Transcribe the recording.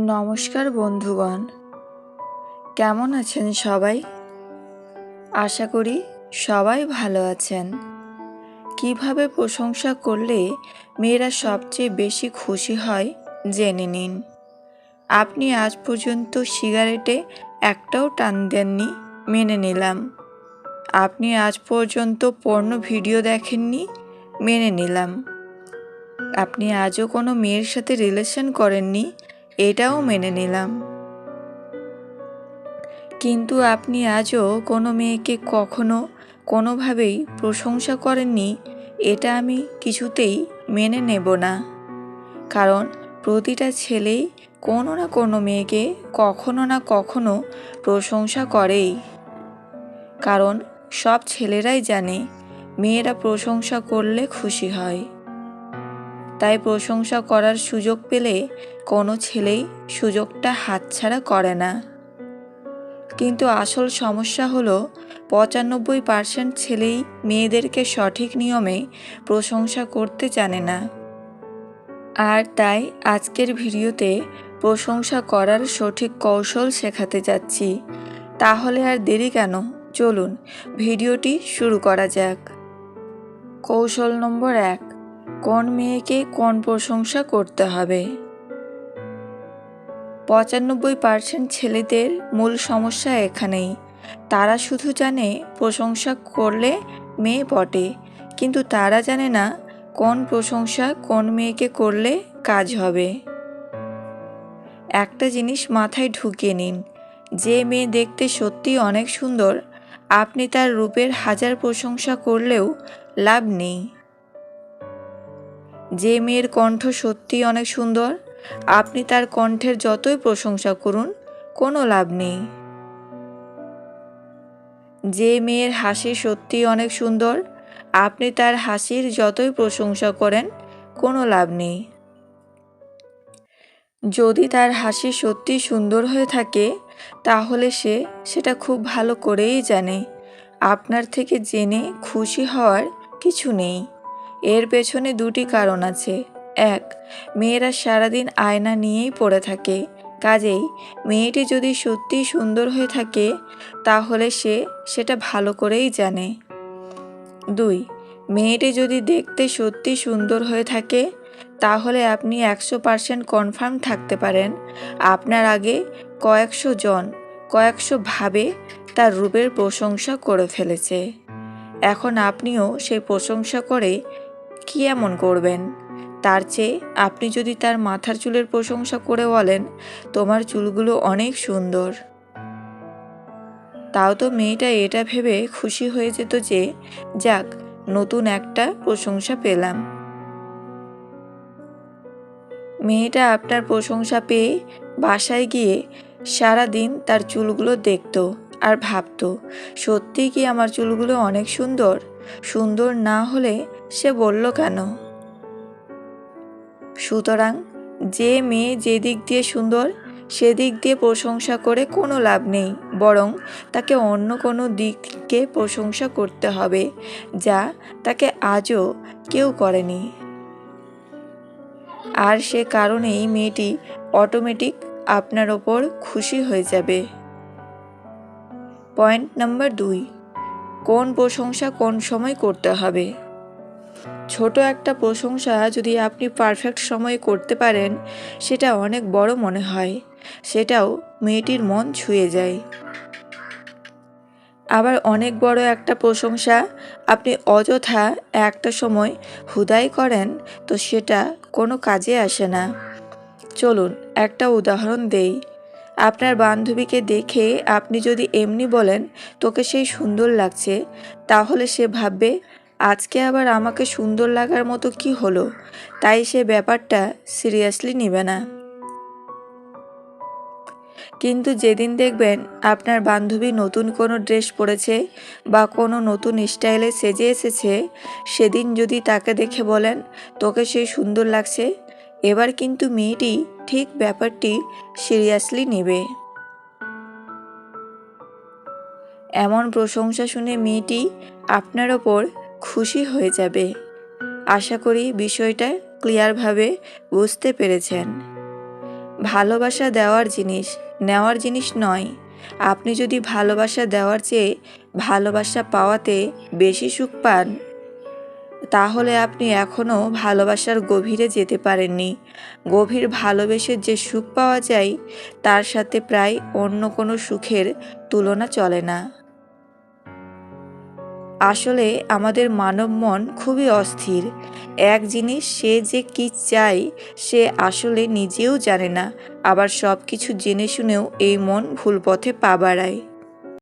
নমস্কার বন্ধুগণ। কেমন আছেন সবাই? আশা করি সবাই ভালো আছেন। কীভাবে প্রশংসা করলে মেয়েরা সবচেয়ে বেশি খুশি হয় জেনে নিন। আপনি আজ পর্যন্ত সিগারেটে একটাও টান দেননি, মেনে নিলাম। আপনি আজ পর্যন্ত পর্ণ ভিডিও দেখেননি, মেনে নিলাম। আপনি আজও কোনো মেয়ের সাথে রিলেশন করেননি এটাও মেনে নিলাম। কিন্তু আপনি আজও কোনো মেয়েকে কখনো কোনোভাবেই প্রশংসা করেননি, এটা আমি কিছুতেই মেনে নেব না। কারণ প্রতিটা ছেলেই কোনো না কোনো মেয়েকে কখনো না কখনো প্রশংসা করেই। কারণ সব ছেলেরাই জানে, মেয়েরা প্রশংসা করলে খুশি হয়। তাই প্রশংসা করার সুযোগ পেলে কোনো ছেলেই সুযোগটা হাতছাড়া করে না। কিন্তু আসল সমস্যা হলো পঁচানব্বই পার্সেন্ট ছেলেই মেয়েদেরকে সঠিক নিয়মে প্রশংসা করতে জানে না। আর তাই আজকের ভিডিওতে প্রশংসা করার সঠিক কৌশল শেখাতে যাচ্ছি। তাহলে আর দেরি কেন? চলুন, ভিডিওটি শুরু করা যাক। কৌশল নম্বর এক। কোন মেয়েকে কোন প্রশংসা করতে হবে? পঁচানব্বই পার্সেন্ট ছেলেদের মূল সমস্যা এখানেই। তারা শুধু জানে প্রশংসা করলে মেয়ে বটে, কিন্তু তারা জানে না কোন প্রশংসা কোন মেয়েকে করলে কাজ হবে। একটা জিনিস মাথায় ঢুকিয়ে নিন, যে মেয়ে দেখতে সত্যি অনেক সুন্দর, আপনি তার রূপের হাজার প্রশংসা করলেও লাভ নেই। যে মেয়ের কণ্ঠ সত্যি অনেক সুন্দর, আপনি তার কণ্ঠের যতই প্রশংসা করুন, কোনো লাভ নেই। যে মেয়ের হাসি সত্যি অনেক সুন্দর, আপনি তার হাসির যতই প্রশংসা করেন, কোনো লাভ নেই। যদি তার হাসি সত্যি সুন্দর হয়ে থাকে, তাহলে সে সেটা খুব ভালো করেই জানে। আপনার থেকে জেনে খুশি হওয়ার কিছু নেই। এর পেছনে দুটি কারণ আছে। এক, মেয়েরা সারাদিন আয়না নিয়েই পড়ে থাকে। কাজেই মেয়েটি যদি সত্যি সুন্দর হয়ে থাকে, তাহলে সে সেটা ভালো করেই জানে। দুই, মেয়েটি যদি দেখতে সত্যি সুন্দর হয়ে থাকে, তাহলে আপনি একশো পার্সেন্ট কনফার্ম থাকতে পারেন। আপনার আগে কয়েকশো জন, কয়েকশো ভাবে তার রূপের প্রশংসা করে ফেলেছে। এখন আপনিও সেই প্রশংসা করে কি এমন করবেন? তার চেয়ে আপনি যদি তার মাথার চুলের প্রশংসা করে বলেন, তোমার চুলগুলো অনেক সুন্দর। তাও তো মেয়েটা এটা ভেবে খুশি হয়ে যেত যে, যাক, নতুন একটা প্রশংসা পেলাম। মেয়েটা আপনার প্রশংসা পেয়ে বাসায় গিয়ে সারা দিন তার চুলগুলো দেখতো আর ভাবতো সত্যি কি আমার চুলগুলো অনেক সুন্দর? সুন্দর না হলে সে বলল, কেন? সুতরাং যে মেয়ে যে দিক দিয়ে সুন্দর সেদিক দিয়ে প্রশংসা করে কোনো লাভ নেই, বরং তাকে অন্য কোনো দিককে প্রশংসা করতে হবে, যা তাকে আজও কেউ করেনি। আর সে কারণেই মেয়েটি অটোমেটিক আপনার ওপর খুশি হয়ে যাবে। পয়েন্ট নাম্বার দুই, কোন প্রশংসা কোন সময় করতে হবে? ছোট একটা প্রশংসা যদি আপনি পারফেক্ট সময়ে করতে পারেন, সেটা অনেক বড় মনে হয়। সেটাও মেয়েটির মন ছুঁয়ে যায়। আবার অনেক বড় একটা প্রশংসা, আপনি অযথা একটা সময় হুদাই করেন, তো সেটা কোনো কাজে আসে না। চলুন, একটা উদাহরণ দেই। আপনার বান্ধবীকে দেখে আপনি যদি এমনি বলেন, তোকে সেই সুন্দর লাগছে, তাহলে সে ভাববে আজকে আবার আমাকে সুন্দর লাগার মতো কি হলো? তাই সে ব্যাপারটা সিরিয়াসলি নেবে না। কিন্তু যেদিন দেখবেন আপনার বান্ধবী নতুন কোনো ড্রেস পরেছে বা কোনো নতুন স্টাইলে সেজে এসেছে, সেদিন যদি তাকে দেখে বলেন, তোকে সে সুন্দর লাগছে, এবার কিন্তু মেয়েটি ঠিক ব্যাপারটি সিরিয়াসলি নেবে। এমন প্রশংসা শুনে মেয়েটি আপনার ওপর খুশি হয়ে যাবে। আশা করি বিষয়টা ক্লিয়ারভাবে বুঝতে পেরেছেন। ভালোবাসা দেওয়ার জিনিস নেওয়ার জিনিস নয়। আপনি যদি ভালোবাসা দেওয়ার চেয়ে ভালোবাসা পাওয়াতে বেশি সুখ পান, তাহলে আপনি এখনও ভালোবাসার গভীরে যেতে পারেননি। গভীর ভালোবেসে যে সুখ পাওয়া যায়, তার সাথে প্রায় অন্য কোনো সুখের তুলনা চলে না। আসলে আমাদের মানব মন খুবই অস্থির। এক জিনিস সে যে কি চাই সে আসলে নিজেও জানে না। আবার সব কিছু জেনে শুনেও এই মন ভুল পথে পা বাড়ায়।